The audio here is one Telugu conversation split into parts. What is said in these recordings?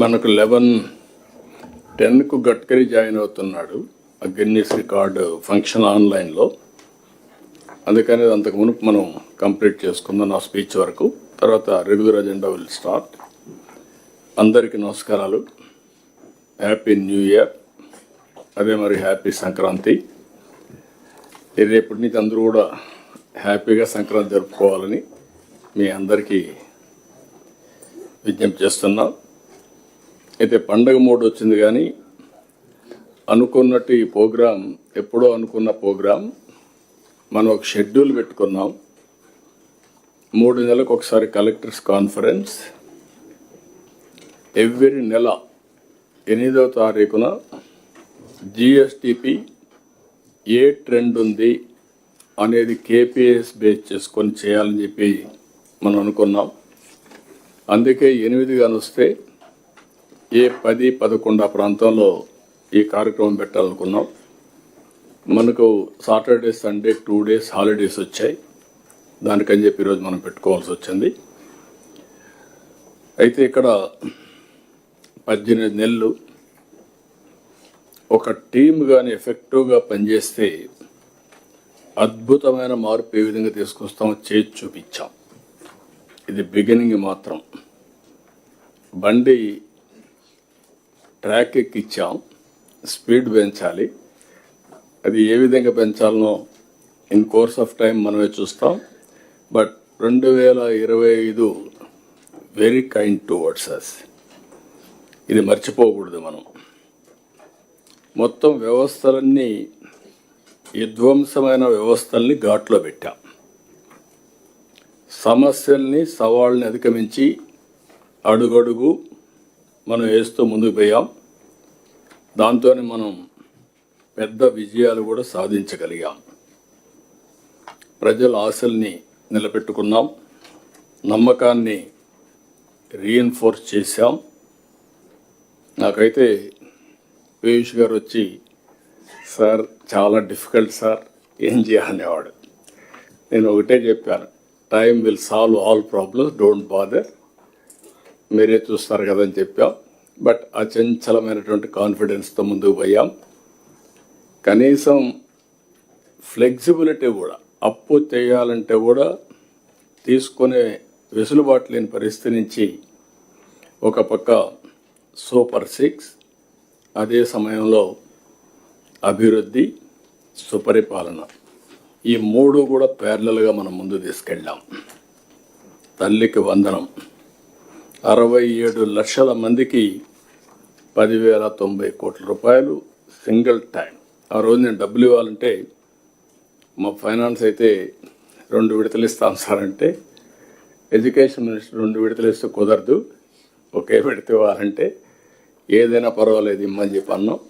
మనకు లెవెన్ టెన్కు గట్కరీ జాయిన్ అవుతున్నాడు. ఆ గిన్నీస్ రికార్డు ఫంక్షన్ ఆన్లైన్లో. అందుకని అంతకు మునుపు మనం కంప్లీట్ చేసుకుందాం నా స్పీచ్ వరకు. తర్వాత రెగ్యులర్ అజెండా విల్ స్టార్ట్. అందరికీ నమస్కారాలు. Happy new year. అదే మరి హ్యాపీ సంక్రాంతి. రేపటి నుంచి అందరూ కూడా హ్యాపీగా సంక్రాంతి జరుపుకోవాలని మీ అందరికీ విజ్ఞప్తి చేస్తున్నాం. అయితే పండగ మూడు వచ్చింది కానీ అనుకున్నట్టు ఈ ప్రోగ్రాం ఎప్పుడో అనుకున్న ప్రోగ్రాం మనం ఒక షెడ్యూల్ పెట్టుకున్నాం. మూడు నెలలకు ఒకసారి కలెక్టర్స్ కాన్ఫరెన్స్. ఎవ్రీ నెల ఎనిమిదవ తారీఖున జిఎస్టిపి ఏ ట్రెండ్ ఉంది అనేది కేపీఎస్ బేస్ చేసుకొని చేయాలని చెప్పి మనం అనుకున్నాం. అందుకే ఎనిమిది కానీ వస్తే ఏ పది పదకొండు ప్రాంతంలో ఈ కార్యక్రమం పెట్టాలనుకున్నాం. మనకు Saturday Sunday two days holidays వచ్చాయి. దానికని చెప్పి ఈరోజు మనం పెట్టుకోవాల్సి వచ్చింది. అయితే ఇక్కడ పద్దెనిమిది నెలలు ఒక టీం కానీ ఎఫెక్టివ్గా పనిచేస్తే అద్భుతమైన మార్పు ఏ విధంగా తీసుకొస్తామో చేసి చూపించాం. ఇది బిగినింగ్ మాత్రం. బండి ట్రాక్ ఎక్కిచ్చాం. స్పీడ్ పెంచాలి. అది ఏ విధంగా పెంచాలనో ఇన్ కోర్స్ ఆఫ్ టైం మనమే చూస్తాం. బట్ రెండు వేల ఇరవై ఐదు వెరీ కైండ్ టువర్డ్స్ అస్. ఇది మర్చిపోకూడదు మనం. మొత్తం వ్యవస్థలన్నీ విధ్వంసమైన వ్యవస్థల్ని ఘాట్లో పెట్టాం. సమస్యల్ని సవాళ్ళని అధిగమించి అడుగడుగు మనం వేస్తూ ముందుకు పోయాం. దాంతోనే మనం పెద్ద విజయాలు కూడా సాధించగలిగాం. ప్రజల ఆశల్ని నిలబెట్టుకున్నాం. నమ్మకాన్ని రీఎన్ఫోర్స్ చేశాం. నాకైతే పీయూష్ గారు వచ్చి సార్ చాలా డిఫికల్ట్ సార్ ఏం చేయాలనేవాడు? నేను ఒకటే చెప్పాను time will solve all problems don't bother మీరే చూస్తారు కదని చెప్పాం. బట్ అచంచలమైనటువంటి కాన్ఫిడెన్స్తో ముందుకు పోయాం. కనీసం ఫ్లెక్సిబిలిటీ కూడా అప్పు చేయాలంటే కూడా తీసుకునే వెసులుబాటు లేని పరిస్థితి నుంచి ఒక పక్క సూపర్ సిక్స్ అదే సమయంలో అభివృద్ధి సుపరిపాలన. ఈ మూడు కూడా ప్యారలల్గా మనం ముందు తీసుకెళ్ళాం. తల్లికి వందనం. అరవై ఏడు లక్షల మందికి పదివేల తొంభై కోట్ల రూపాయలు సింగిల్ టైం. ఆ రోజు నేను డబ్బులు ఇవ్వాలంటే మా ఫైనాన్స్ అయితే రెండు విడతలు ఇస్తాం సార్ అంటే ఎడ్యుకేషన్ మినిస్టర్ రెండు విడతలు ఇస్తే కుదరదు ఒకే విడత ఇవ్వాలంటే ఏదైనా పర్వాలేదు ఇమ్మని చెప్పి అన్నాం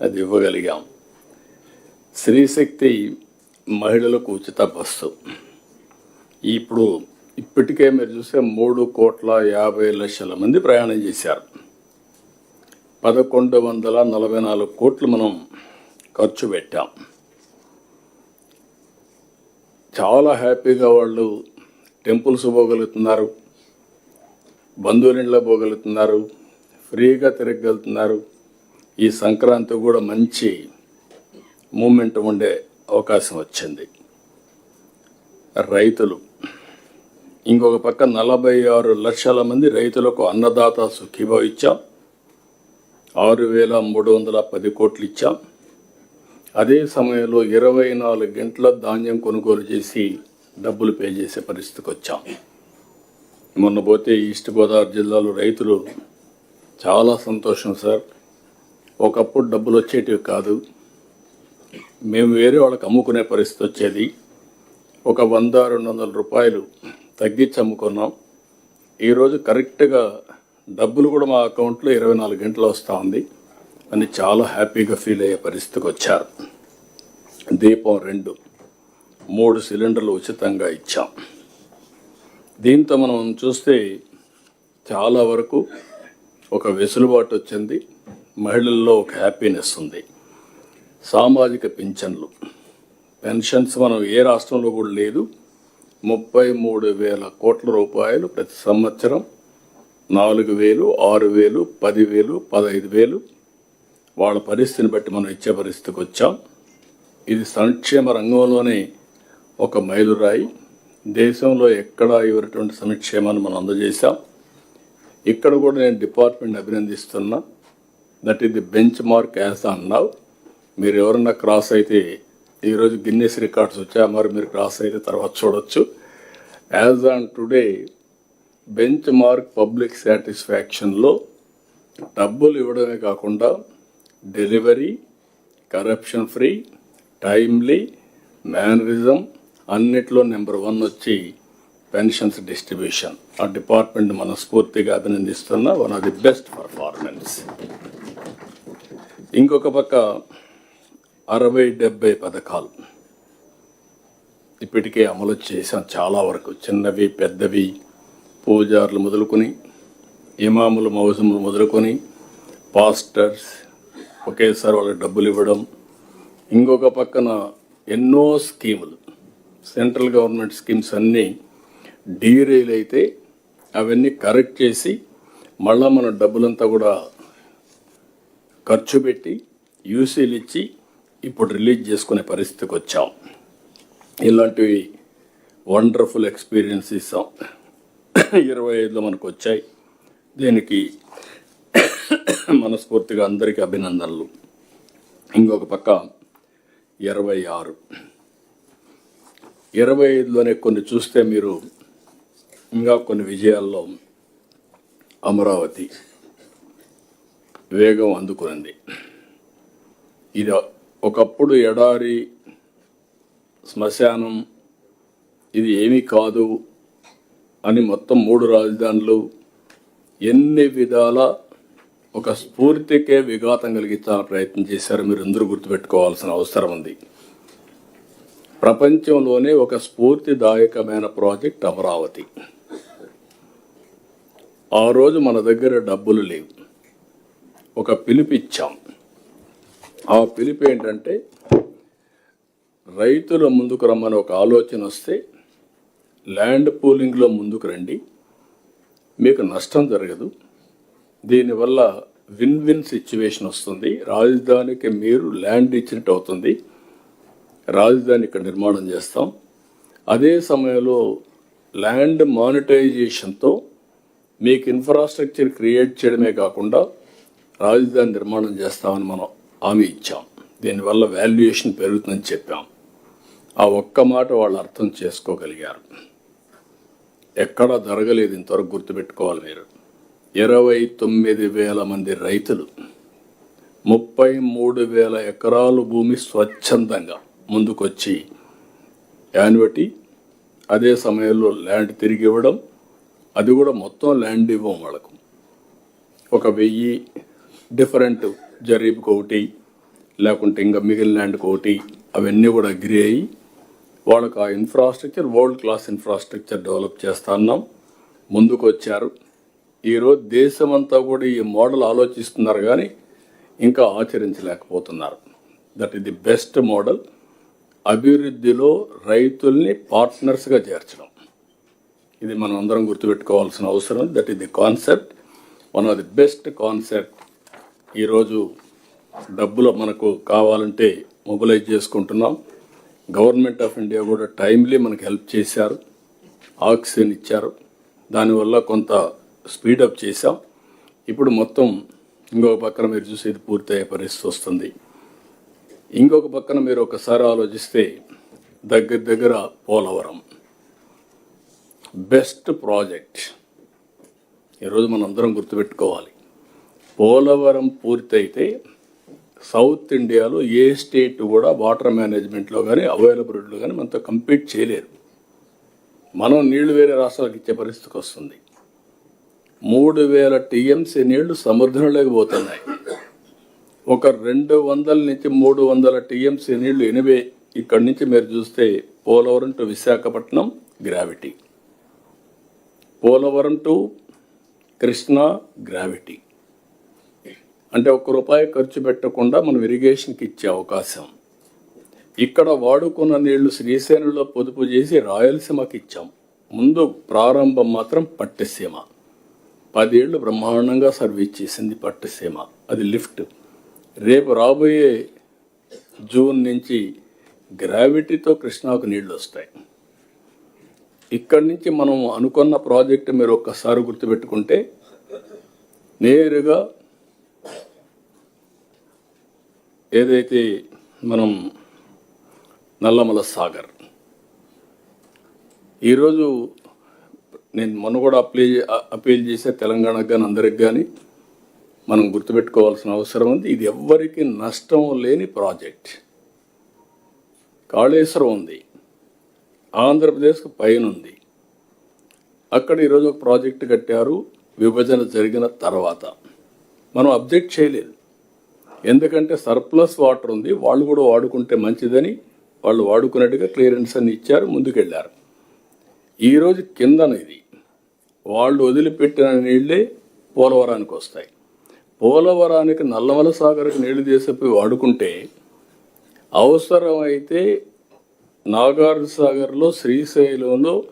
అది ఇవ్వగలిగాం. స్త్రీశక్తి మహిళలకు ఉచిత బస్సు. ఇప్పుడు ఇప్పటికే మీరు చూస్తే మూడు కోట్ల యాభై లక్షల మంది ప్రయాణం చేశారు. పదకొండు వందల నలభై నాలుగు కోట్లు మనం ఖర్చు పెట్టాం. చాలా హ్యాపీగా వాళ్ళు టెంపుల్స్ పోగలుగుతున్నారు బంధువులింట్లో పోగలుగుతున్నారు ఫ్రీగా తిరగలుగుతున్నారు. ఈ సంక్రాంతి కూడా మంచి మూమెంట్ ఉండే అవకాశం వచ్చింది. రైతులు ఇంకొక పక్క నలభై ఆరు లక్షల మంది రైతులకు అన్నదాత సుఖీభావ ఇచ్చాం. ఆరు వేల మూడు వందల పది కోట్లు ఇచ్చాం. అదే సమయంలో ఇరవై నాలుగు గంటల ధాన్యం కొనుగోలు చేసి డబ్బులు పే చేసే పరిస్థితికి వచ్చాం. మొన్న పోతే ఈస్ట్ గోదావరి జిల్లాలో రైతులు చాలా సంతోషం సార్. ఒకప్పుడు డబ్బులు వచ్చేటివి కాదు. మేము వేరే వాళ్ళకి అమ్ముకునే పరిస్థితి వచ్చేది. ఒక వంద రెండు వందల రూపాయలు తగ్గించి అమ్ముకున్నాం ఈరోజు కరెక్ట్గా డబ్బులు కూడా మా అకౌంట్లో ఇరవై నాలుగు గంటలు వస్తూ ఉంది. అని చాలా హ్యాపీగా ఫీల్ అయ్యే పరిస్థితికి వచ్చారు. దీపం రెండు మూడు సిలిండర్లు ఉచితంగా ఇచ్చాం. దీంతో మనం చూస్తే చాలా వరకు ఒక వెసులుబాటు వచ్చింది. మహిళల్లో ఒక హ్యాపీనెస్ ఉంది. సామాజిక పింఛన్లు. పెన్షన్స్ మనం ఏ రాష్ట్రంలో కూడా లేదు. ముప్పై మూడు వేల కోట్ల రూపాయలు ప్రతి సంవత్సరం నాలుగు వేలు ఆరు వేలు పదివేలు పదహైదు వేలు. వాళ్ళ పరిస్థితిని బట్టి మనం ఇచ్చే పరిస్థితికి వచ్చాం. ఇది సంక్షేమ రంగంలోనే ఒక మైలురాయి. దేశంలో ఎక్కడా ఇవ్వటువంటి సంక్షేమాన్ని మనం అందజేశాం. ఇక్కడ కూడా నేను department అభినందిస్తున్నా. That is the benchmark as అన్నావు. మీరు ఎవరన్నా క్రాస్ అయితే ఈరోజు గిన్నెస్ రికార్డ్స్ వచ్చా మరి మీరు క్రాస్ అయితే తర్వాత చూడొచ్చు. As on today benchmark public సాటిస్ఫాక్షన్లో డబ్బులు ఇవ్వడమే కాకుండా delivery corruption free timely mannerism అన్నిట్లో నెంబర్ వన్ వచ్చి పెన్షన్స్ డిస్ట్రిబ్యూషన్. ఆ డిపార్ట్మెంట్ మనస్ఫూర్తిగా అభినందిస్తున్న one of the best performance. ఇంకొక పక్క అరవై డెబ్బై పథకాలు. ఇప్పటికే అమలు చేశాం చాలా వరకు. చిన్నవి పెద్దవి పూజార్లు మొదలుకొని ఇమాములు మౌసములు మొదలుకొని పాస్టర్స్ ఒకేసారి వాళ్ళకి డబ్బులు ఇవ్వడం. ఇంకొక పక్కన ఎన్నో స్కీములు. సెంట్రల్ గవర్నమెంట్ స్కీమ్స్ అన్నీ డీరైల్ అయితే అవన్నీ కరెక్ట్ చేసి మళ్ళా మన డబ్బులంతా కూడా ఖర్చు పెట్టి యూసీలు ఇచ్చి ఇప్పుడు రిలీజ్ చేసుకునే పరిస్థితికి వచ్చాం. ఇలాంటివి వండర్ఫుల్ ఎక్స్పీరియన్స్ ఇస్తాం. ఇరవై ఐదులో మనకు వచ్చాయి. దీనికి మనస్ఫూర్తిగా అందరికీ అభినందనలు. ఇంకొక పక్క ఇరవై ఆరు. ఇరవై ఐదులోనే కొన్ని చూస్తే మీరు ఇంకా కొన్ని విజయాల్లో అమరావతి వేగం అందుకునింది. ఇది ఒకప్పుడు ఎడారి శ్మశానం ఇది ఏమీ కాదు అని మొత్తం మూడు రాజధానులు ఎన్ని విధాల ఒక స్ఫూర్తికే విఘాతం కలిగించాలని ప్రయత్నం చేశారు మీరు అందరూ గుర్తుపెట్టుకోవాల్సిన అవసరం ఉంది. ప్రపంచంలోనే ఒక స్ఫూర్తిదాయకమైన ప్రాజెక్ట్ అమరావతి. ఆ రోజు మన దగ్గర డబ్బులు లేవు. ఒక పిలుపు ఇచ్చాం. ఆ పిలుపు ఏంటంటే రైతుల ముందుకు రమ్మని ఒక ఆలోచన వస్తే ల్యాండ్ పూలింగ్లో ముందుకు రండి. మీకు నష్టం జరగదు. దీనివల్ల విన్ విన్ సిచ్యువేషన్ వస్తుంది. రాజధానికి మీరు ల్యాండ్ ఇచ్చినట్టు అవుతుంది. రాజధాని ఇక్కడ నిర్మాణం చేస్తాం. అదే సమయంలో ల్యాండ్ మానిటైజేషన్తో మీకు ఇన్ఫ్రాస్ట్రక్చర్ క్రియేట్ చేయడమే కాకుండా రాజధాని నిర్మాణం చేస్తామని మనం హామీ ఇచ్చాం. దీనివల్ల వాల్యుయేషన్ పెరుగుతుందని చెప్పాం. ఆ ఒక్క మాట వాళ్ళు అర్థం చేసుకోగలిగారు. ఎక్కడా జరగలేదు ఇంతవరకు గుర్తుపెట్టుకోవాలి మీరు. ఇరవై తొమ్మిది వేల మంది రైతులు ముప్పై మూడు వేల ఎకరాలు భూమి స్వచ్ఛందంగా ముందుకొచ్చి యాన్యుటీ అదే సమయంలో ల్యాండ్ తిరిగి ఇవ్వడం అది కూడా మొత్తం ల్యాండ్ ఇవ్వం వాళ్ళకు. ఒక వెయ్యి డిఫరెంట్ జరీబ్కి ఒకటి లేకుంటే ఇంకా మిగిలిన ల్యాండ్కి ఒకటి అవన్నీ కూడా అగ్రి అయ్యి వాళ్ళకు ఆ infrastructure world class infrastructure develop చేస్తా ఉన్నాం ముందుకు వచ్చారు. ఈరోజు దేశమంతా కూడా ఈ మోడల్ ఆలోచిస్తున్నారు కానీ ఇంకా ఆచరించలేకపోతున్నారు. దట్ ఇది ది బెస్ట్ మోడల్ అభివృద్ధిలో రైతుల్ని పార్ట్నర్స్గా చేర్చడం. ఇది మనం అందరం గుర్తుపెట్టుకోవాల్సిన అవసరం. దట్ ఇది the concept one of the best concept ఈరోజు డబ్బులు మనకు కావాలంటే మొబిలైజ్ చేసుకుంటున్నాం. గవర్నమెంట్ ఆఫ్ ఇండియా కూడా టైమ్లీ మనకు హెల్ప్ చేశారు. ఆక్సిజన్ ఇచ్చారు. దానివల్ల కొంత స్పీడప్ చేశాం. ఇప్పుడు మొత్తం ఇంకొక పక్కన మీరు చూసేది పూర్తయ్యే పరిస్థితి వస్తుంది. ఇంకొక పక్కన మీరు ఒకసారి ఆలోచిస్తే దగ్గర దగ్గర పోలవరం. Best project. ఈరోజు మనం అందరం గుర్తుపెట్టుకోవాలి. పోలవరం పూర్తయితే సౌత్ ఇండియాలో ఏ స్టేట్ కూడా వాటర్ మేనేజ్మెంట్లో కానీ అవైలబిలిటీలో కానీ మనతో కంపీట్ చేయలేరు. మనం నీళ్ళు వేరే రాష్ట్రాలకు ఇచ్చే పరిస్థితికి వస్తుంది. మూడు వేల టీఎంసీ నీళ్ళు సముద్రంలోకి పోతున్నాయి. ఒక రెండు వందల నుంచి మూడు వందల టీఎంసీ నీళ్ళు ఎనివే ఇక్కడి నుంచి మీరు చూస్తే Polavaram to Visakhapatnam gravity. Polavaram to Krishna gravity. అంటే ఒక్క రూపాయి ఖర్చు పెట్టకుండా మనం ఇరిగేషన్కి ఇచ్చే అవకాశం. ఇక్కడ వాడుకున్న నీళ్ళు శ్రీశైలంలో పొదుపు చేసి రాయలసీమకి ఇచ్చాం. ముందు ప్రారంభం మాత్రం పట్టిసీమ. పదేళ్ళు బ్రహ్మాండంగా సర్వీస్ చేసింది పట్టసీమ. అది లిఫ్ట్. రేపు రాబోయే జూన్ నుంచి గ్రావిటీతో కృష్ణాకు నీళ్ళు వస్తాయి. ఇక్కడి నుంచి మనం అనుకున్న ప్రాజెక్ట్ మీరు ఒక్కసారి గుర్తుపెట్టుకుంటే నేరుగా ఏదైతే మనం నల్లమల సాగర్ ఈరోజు నేను మొన్న కూడా అప్లై అప్పీల్ చేసే తెలంగాణకు కానీ అందరికి కానీ మనం గుర్తుపెట్టుకోవాల్సిన అవసరం ఉంది. ఇది ఎవ్వరికి నష్టం లేని ప్రాజెక్ట్. కాళేశ్వరం ఉంది. ఆంధ్రప్రదేశ్కు పైన ఉంది. అక్కడ ఈరోజు ఒక ప్రాజెక్ట్ కట్టారు. విభజన జరిగిన తర్వాత. మనం అబ్జెక్ట్ చేయలేదు. ఎందుకంటే సర్ప్లస్ వాటర్ ఉంది వాళ్ళు కూడా వాడుకుంటే మంచిదని వాళ్ళు వాడుకున్నట్టుగా క్లియరెన్స్ అని ఇచ్చారు ముందుకెళ్ళారు. ఈరోజు కిందన ఇది. వాళ్ళు వదిలిపెట్టిన నీళ్ళే పోలవరానికి వస్తాయి. పోలవరానికి నల్లమల సాగర్కి నీళ్ళు తీసిపోయి వాడుకుంటే అవసరమైతే నాగార్జున సాగర్లో శ్రీశైలంలో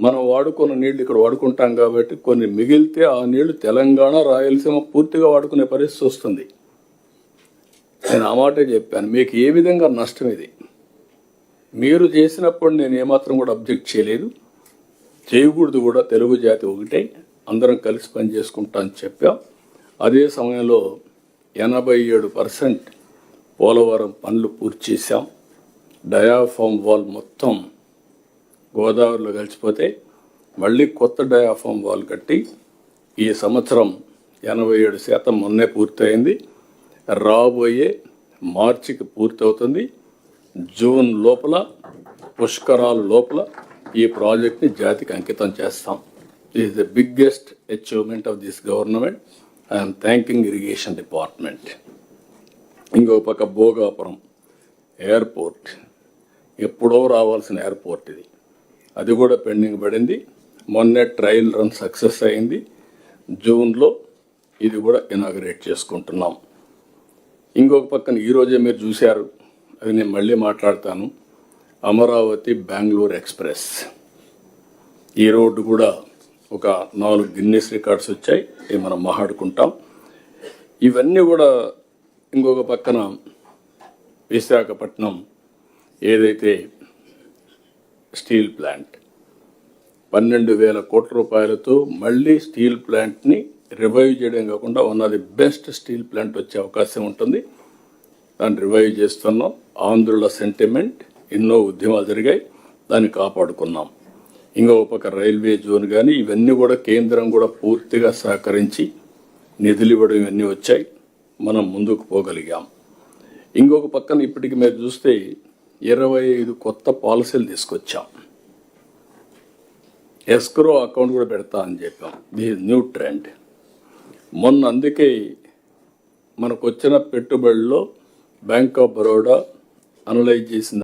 మనం వాడుకున్న నీళ్ళు ఇక్కడ వాడుకుంటాం కాబట్టి కొన్ని మిగిలితే ఆ నీళ్ళు తెలంగాణ రాయలసీమ పూర్తిగా వాడుకునే పరిస్థితి వస్తుంది. నేను ఆ మాటే చెప్పాను. మీకు ఏ విధంగా నష్టం ఇది? మీరు చేసినప్పుడు నేను ఏమాత్రం కూడా అబ్జెక్ట్ చేయలేదు. చేయకూడదు కూడా తెలుగు జాతి ఒకటే. అందరం కలిసి పని చేసుకుంటా అని చెప్పాం. అదే సమయంలో ఎనభై ఏడు పర్సెంట్ పోలవరం పనులు పూర్తి చేశాం. డయాఫామ్ వాల్ మొత్తం గోదావరిలో కలిసిపోతే మళ్ళీ కొత్త డయాఫామ్ వాల్ కట్టి ఈ సంవత్సరం ఎనభై ఏడు శాతం మొన్నే పూర్తయింది. రాబోయే మార్చికి పూర్తవుతుంది. జూన్ లోపల పుష్కరాల లోపల ఈ ప్రాజెక్ట్ని జాతికి అంకితం చేస్తాం. Is the biggest achievement of this government I'm thanking irrigation department ఇంకో పక్క భోగాపురం ఎయిర్పోర్ట్. ఎప్పుడో రావాల్సిన ఎయిర్పోర్ట్ ఇది. అది కూడా పెండింగ్ పడింది. మొన్నే ట్రయల్ రన్ సక్సెస్ అయింది. జూన్లో ఇది కూడా ఇనాగరేట్ చేసుకుంటున్నాం. ఇంకొక పక్కన ఈరోజే మీరు చూశారు. అది నేను మళ్ళీ మాట్లాడతాను. అమరావతి బెంగళూరు ఎక్స్ప్రెస్. ఈ రోడ్డు కూడా ఒక నాలుగు గిన్నెస్ రికార్డ్స్ వచ్చాయి. ఇవి మనం మాట్లాడుకుంటాం. ఇవన్నీ కూడా ఇంకొక పక్కన విశాఖపట్నం ఏదైతే స్టీల్ ప్లాంట్ పన్నెండు వేల కోట్ల రూపాయలతో మళ్ళీ స్టీల్ ప్లాంట్ని రివైవ్ చేయడం కాకుండా one of the best steel plant వచ్చే అవకాశం ఉంటుంది. దాన్ని రివైవ్ చేస్తున్నాం. ఆంధ్రుల సెంటిమెంట్ ఎన్నో ఉద్యమాలు జరిగాయి. దాన్ని కాపాడుకున్నాం. ఇంకా పక్క రైల్వే జోన్ కానీ ఇవన్నీ కూడా కేంద్రం కూడా పూర్తిగా సహకరించి నిధులు ఇవ్వడం ఇవన్నీ వచ్చాయి. మనం ముందుకు పోగలిగాం. ఇంకొక పక్కన ఇప్పటికి మీరు చూస్తే ఇరవై ఐదు కొత్త పాలసీలు తీసుకొచ్చాం. ఎస్క్రో అకౌంట్ కూడా పెడతా అని చెప్పాం. ది న్యూ ట్రెండ్ మొన్న అందుకే మనకు వచ్చిన పెట్టుబడిలో బ్యాంక్ ఆఫ్ బరోడా అనలైజ్ చేసింది.